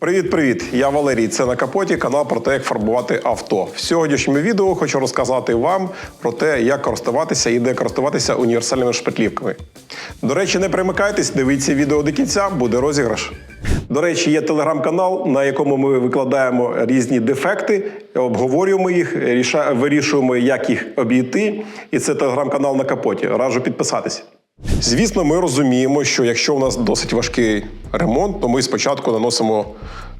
Привіт-привіт! Я Валерій. Це на капоті канал про те, як фарбувати авто. В сьогоднішньому відео хочу розказати вам про те, як користуватися і де користуватися універсальними шпатлівками. До речі, не примикайтесь, дивіться відео до кінця, буде розіграш. До речі, є телеграм-канал, на якому ми викладаємо різні дефекти, обговорюємо їх, вирішуємо, як їх обійти. І це телеграм-канал на капоті. Раджу підписатись. Звісно, ми розуміємо, що якщо у нас досить важкий ремонт, то ми спочатку наносимо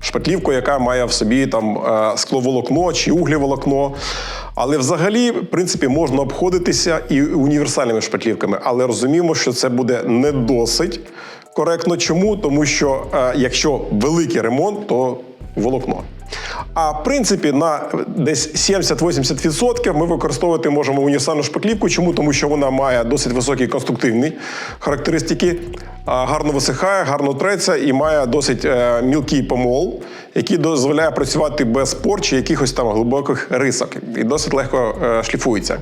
шпатлівку, яка має в собі там е, скловолокно чи угліволокно. Але взагалі, в принципі, можна обходитися і універсальними шпатлівками, але розуміємо, що це буде не досить коректно. Чому? Тому що е, якщо великий ремонт, то волокно. А в принципі, на десь 70-80% ми використовувати можемо універсальну шпаклівку. Чому? Тому що вона має досить високі конструктивні характеристики, гарно висихає, гарно треться і має досить е, мілкий помол, який дозволяє працювати без пор чи якихось там глибоких рисок і досить легко е, шліфується.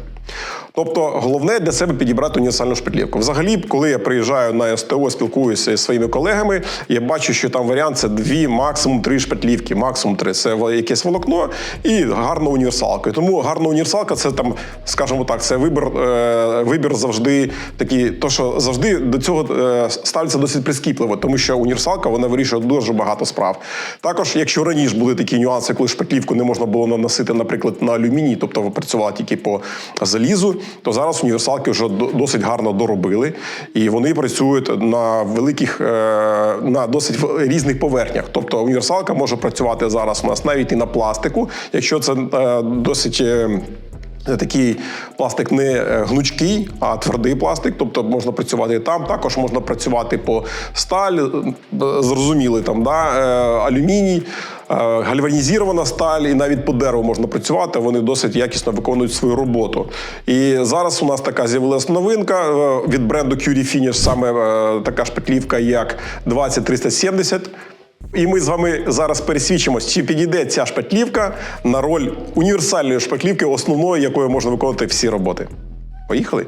Тобто головне для себе підібрати універсальну шпатлівку. Взагалі, коли я приїжджаю на СТО, спілкуюся зі своїми колегами, я бачу, що там варіант це дві, максимум три шпатлівки, максимум три. Це якесь волокно і гарна універсалка. Тому гарна універсалка це там, скажімо так, це вибір, е, вибір завжди такий, то що завжди до цього е, ставиться досить прискіпливо, тому що універсалка вона вирішує дуже багато справ. Також, якщо раніше були такі нюанси, коли шпаклівку не можна було наносити, наприклад, на алюміній, тобто працювати тільки по залізу, то зараз універсалки вже до- досить гарно доробили, і вони працюють на великих, е, на досить різних поверхнях. Тобто універсалка може працювати зараз у нас навіть і на пластику, якщо це е, досить. Е, Такий пластик не е, гнучкий, а твердий пластик, тобто можна працювати і там. Також можна працювати по сталь, зрозуміли там, да, е, алюміній, гальванізована сталь, і навіть по дереву можна працювати. Вони досить якісно виконують свою роботу. І зараз у нас така з'явилася новинка від бренду Curie Finish, саме така шпатлівка, як 20370. І ми з вами зараз пересвідчимось, чи підійде ця шпатлівка на роль універсальної шпатлівки, основної, якою можна виконувати всі роботи. Поїхали?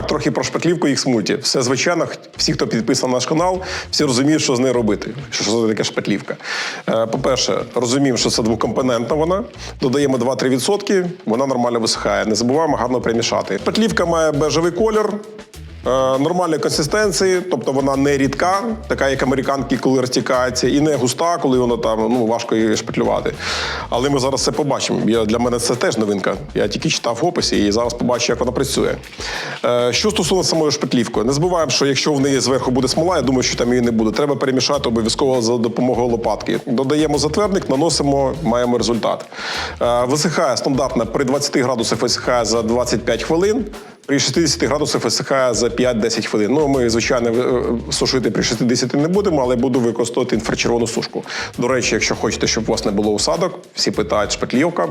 Так, трохи про шпаклівку їх смуті. Все звичайно, всі, хто підписав наш канал, всі розуміють, що з нею робити. Що це таке шпатлівка. Е, По-перше, розуміємо, що це двокомпонентна вона. Додаємо 2-3%, вона нормально висихає. Не забуваємо гарно примішати. Шпаклівка має бежевий колір. Е, Нормальної консистенції, тобто вона не рідка, така як американки, коли розтікається, і не густа, коли вона там ну важко її шпатлювати. Але ми зараз це побачимо. Я, для мене це теж новинка. Я тільки читав в описі і зараз побачу, як вона працює. Е, що стосовно самої шпатлівки, не забуваємо, що якщо в неї зверху буде смола, я думаю, що там її не буде. Треба перемішати обов'язково за допомогою лопатки. Додаємо затвердник, наносимо, маємо результат. Е, висихає стандартно при 20 градусах висихає за 25 хвилин. При 60 градусах висихає за 5-10 хвилин. Ну, ми, звичайно, е, сушити при 60 не будемо, але буду використовувати інфрачервону сушку. До речі, якщо хочете, щоб у вас не було усадок, всі питають шпатлівка.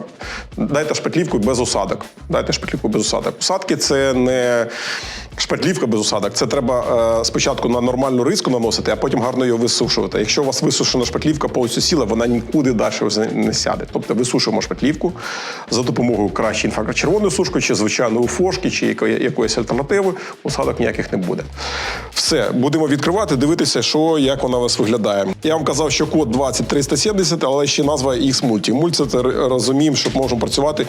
Дайте шпатлівку без усадок. Дайте шпатлівку без усадок. Усадки це не шпатлівка без усадок. Це треба е, спочатку на нормальну риску наносити, а потім гарно її висушувати. Якщо у вас висушена шпатлівка повністю сіла, вона нікуди далі не сяде. Тобто висушуємо шпатлівку за допомогою краще інфрачервоної сушки, чи звичайної фошки, чи якої- якоїсь альтернативи. Усадок ніяких не буде. Все, будемо відкривати, дивитися, що як вона у вас виглядає. Я вам казав, що код 20370, але ще назва X Multi. Multi – це розуміємо, що можемо працювати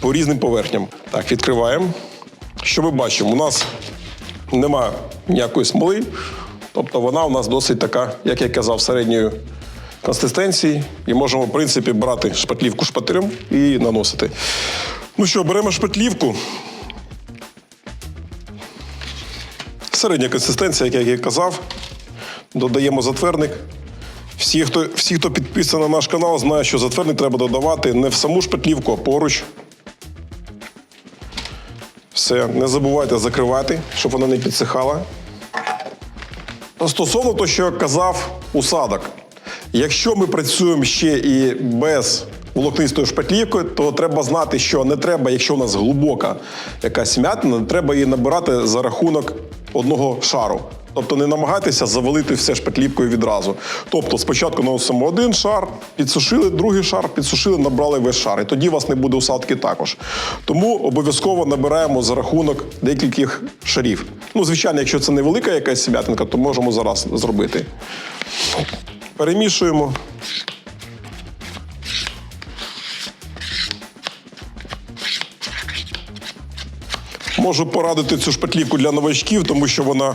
по різним поверхням. Так, відкриваємо. Що ми бачимо? У нас нема ніякої смоли, тобто вона у нас досить така, як я казав, середньої консистенції. І можемо, в принципі, брати шпатлівку шпателем і наносити. Ну що, беремо шпатлівку. Середня консистенція, як я і казав. Додаємо затвердник. Всі хто, всі, хто підписаний на наш канал, знають, що затвердник треба додавати не в саму шпатлівку, а поруч. Все, не забувайте закривати, щоб вона не підсихала. Стосовно того, що я казав усадок. Якщо ми працюємо ще і без волокнистої шпатлівки, то треба знати, що не треба, якщо у нас глибока якась м'ятина, не треба її набирати за рахунок одного шару. Тобто не намагайтеся завалити все шпатлівкою відразу. Тобто спочатку наносимо один шар, підсушили, другий шар, підсушили, набрали весь шар. І тоді у вас не буде усадки також. Тому обов'язково набираємо за рахунок декількох шарів. Ну, звичайно, якщо це невелика якась м'ятинка, то можемо зараз зробити. Перемішуємо. Можу порадити цю шпатлівку для новачків, тому що вона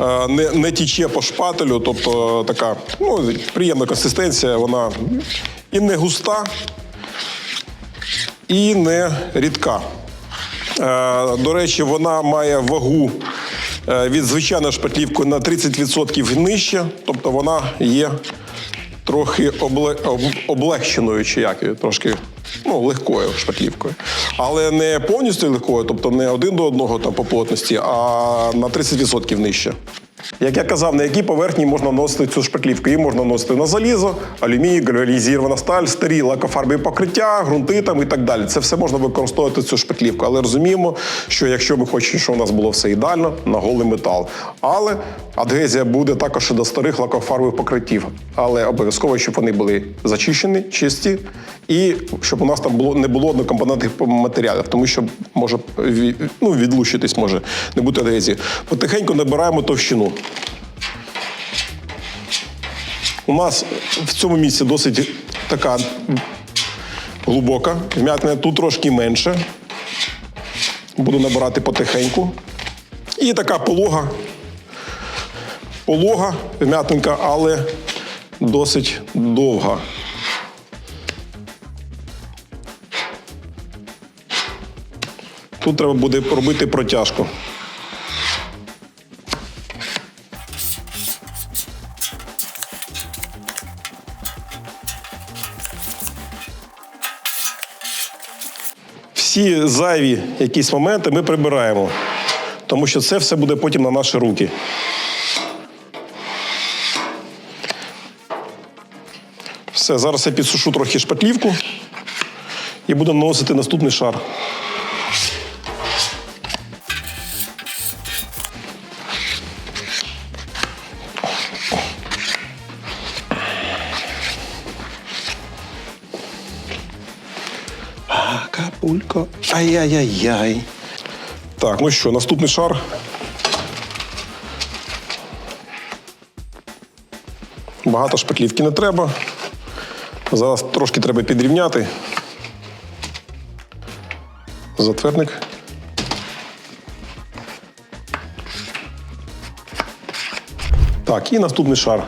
е, не, не тіче по шпателю, тобто така ну, приємна консистенція, вона і не густа, і не рідка. Е, До речі, вона має вагу е, від звичайної шпатлівки на 30% нижче, тобто вона є трохи обле, об, облегченою, чи як трошки ну, легкою шпатлівкою. Але не повністю легкою, тобто не один до одного там, по плотності, а на 30% нижче. Як я казав, на якій поверхні можна носити цю шпатлівку? Її можна носити на залізо, алюміній, гальванізована сталь, старі лакофарбові покриття, ґрунти там і так далі. Це все можна використовувати цю шпатлівку. Але розуміємо, що якщо ми хочемо, щоб у нас було все ідеально, на голий метал. Але адгезія буде також до старих лакофарбових покриттів. Але обов'язково, щоб вони були зачищені, чисті, і щоб у нас там було не було однокомпонентних матеріалів, тому що може ну, відлучитись може не бути адгезії. Потихеньку набираємо товщину. У нас в цьому місці досить така глибока вм'ятина, тут трошки менше. Буду набирати потихеньку. І така полога. Полога вм'ятинка, але досить довга. Тут треба буде робити протяжку. Всі зайві якісь моменти ми прибираємо, тому що це все буде потім на наші руки. Все, зараз я підсушу трохи шпатлівку і буду наносити наступний шар. Акапулько. Ай-яй-яй-яй. Так, ну що, наступний шар. Багато шпаклівки не треба. Зараз трошки треба підрівняти. Затвердник. Так, і наступний шар.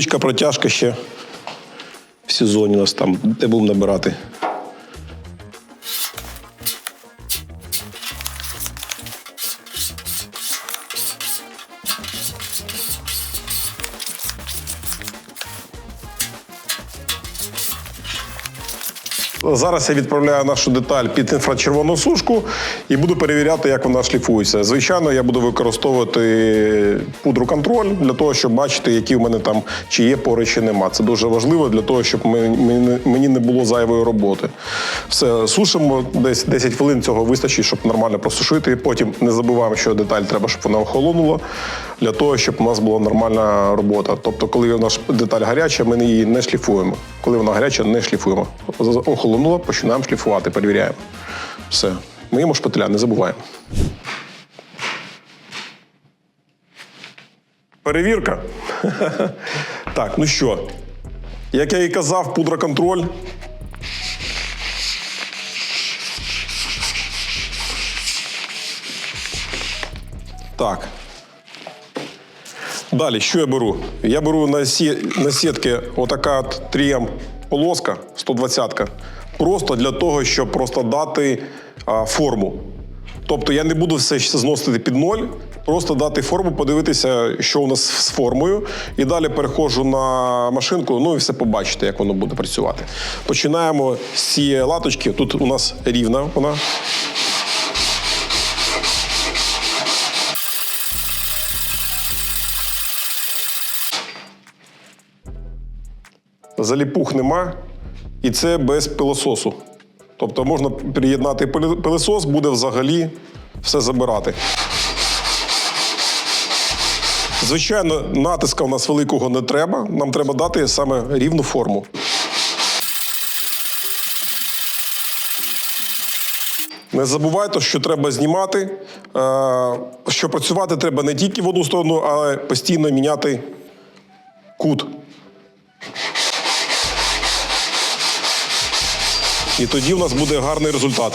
Невеличка протяжка ще в сезоні у нас там, де будемо набирати. Зараз я відправляю нашу деталь під інфрачервону сушку і буду перевіряти, як вона шліфується. Звичайно, я буду використовувати пудру контроль для того, щоб бачити, які в мене там чи є пори, чи нема. Це дуже важливо для того, щоб мені- не було зайвої роботи. Все, сушимо десь 10 хвилин. Цього вистачить, щоб нормально просушити. Потім не забуваємо, що деталь треба, щоб вона охолонула, для того, щоб у нас була нормальна робота. Тобто, коли нас деталь гаряча, ми її не шліфуємо. Коли вона гаряча, не шліфуємо. Охолонула, починаємо шліфувати, перевіряємо. Все. Миємо шпателя, не забуваємо. Перевірка. Так, ну що, як я і казав, пудра Так. Далі, що я беру? Я беру на, на сітки отака от 3М полоска 120-ка. Просто для того, щоб просто дати а, форму. Тобто я не буду все зносити під ноль, просто дати форму, подивитися, що у нас з формою. І далі переходжу на машинку, ну і все побачите, як воно буде працювати. Починаємо з цієї латочки. Тут у нас рівна вона. Заліпух нема, і це без пилососу. Тобто можна приєднати пилосос, буде взагалі все забирати. Звичайно, натиска у нас великого не треба. Нам треба дати саме рівну форму. Не забувайте, що треба знімати, е, що працювати треба не тільки в одну сторону, але постійно міняти кут. І тоді в нас буде гарний результат.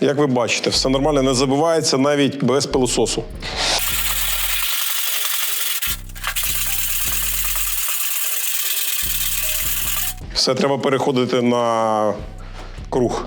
Як ви бачите, все нормально не забувається навіть без пилососу. Все треба переходити на круг.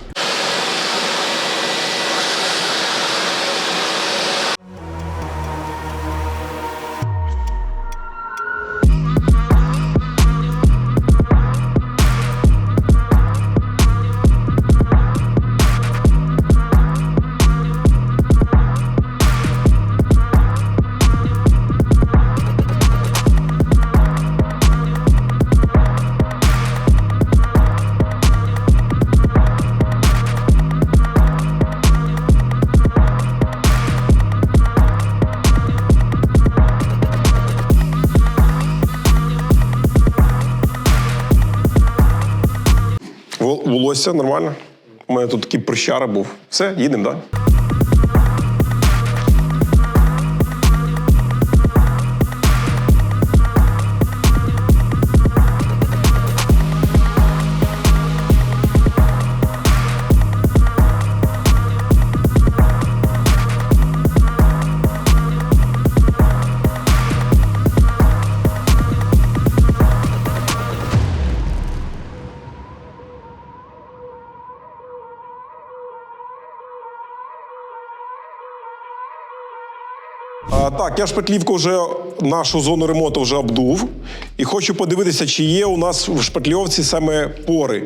Волосся нормально. У мене тут такий прищара був. Все, їдемо так? А, так, я шпатлівку вже нашу зону ремонту вже обдув. І хочу подивитися, чи є у нас в шпатльовці саме пори.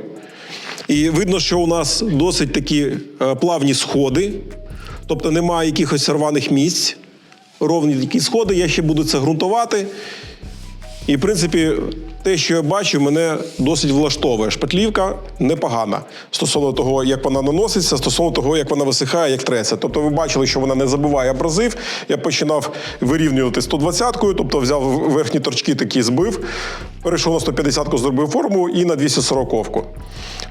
І видно, що у нас досить такі е, плавні сходи, тобто немає якихось рваних місць. Ровні такі сходи, я ще буду це ґрунтувати. І, в принципі, те, що я бачу, мене досить влаштовує. Шпатлівка непогана стосовно того, як вона наноситься, стосовно того, як вона висихає, як треться. Тобто, ви бачили, що вона не забиває абразив. Я починав вирівнювати 120-кою, тобто взяв верхні торчки такі збив, перейшов на 150-ку, зробив форму і на 240-ку.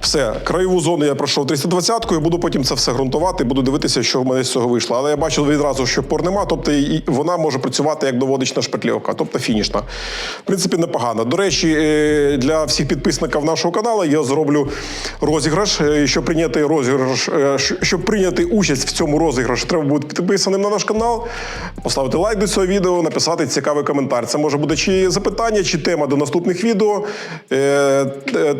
Все, краєву зону я пройшов 320-кою, буду потім це все ґрунтувати, буду дивитися, що в мене з цього вийшло. Але я бачу відразу, що пор нема, тобто і вона може працювати як доводична шпатльовка, тобто фінішна. В принципі, непогано. До речі, е, для всіх підписників нашого каналу я зроблю розіграш. Е, Щоб прийняти розіграш, е, щоб прийняти участь в цьому розіграші, треба бути підписаним на наш канал, поставити лайк до цього відео, написати цікавий коментар. Це може бути чи запитання, чи тема до наступних відео.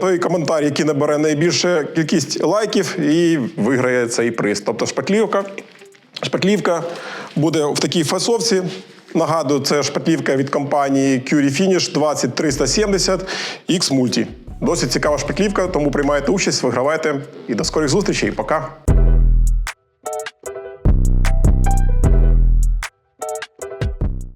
Той коментар, який набере найбільше кількість лайків, і виграє цей приз. Тобто шпатлівка. Шпатлівка буде в такій фасовці. Нагадую, це шпатлівка від компанії Curie Finish 20370 X Multi. Досить цікава шпаклівка, тому приймайте участь, вигравайте. І до скорих зустрічей. Пока.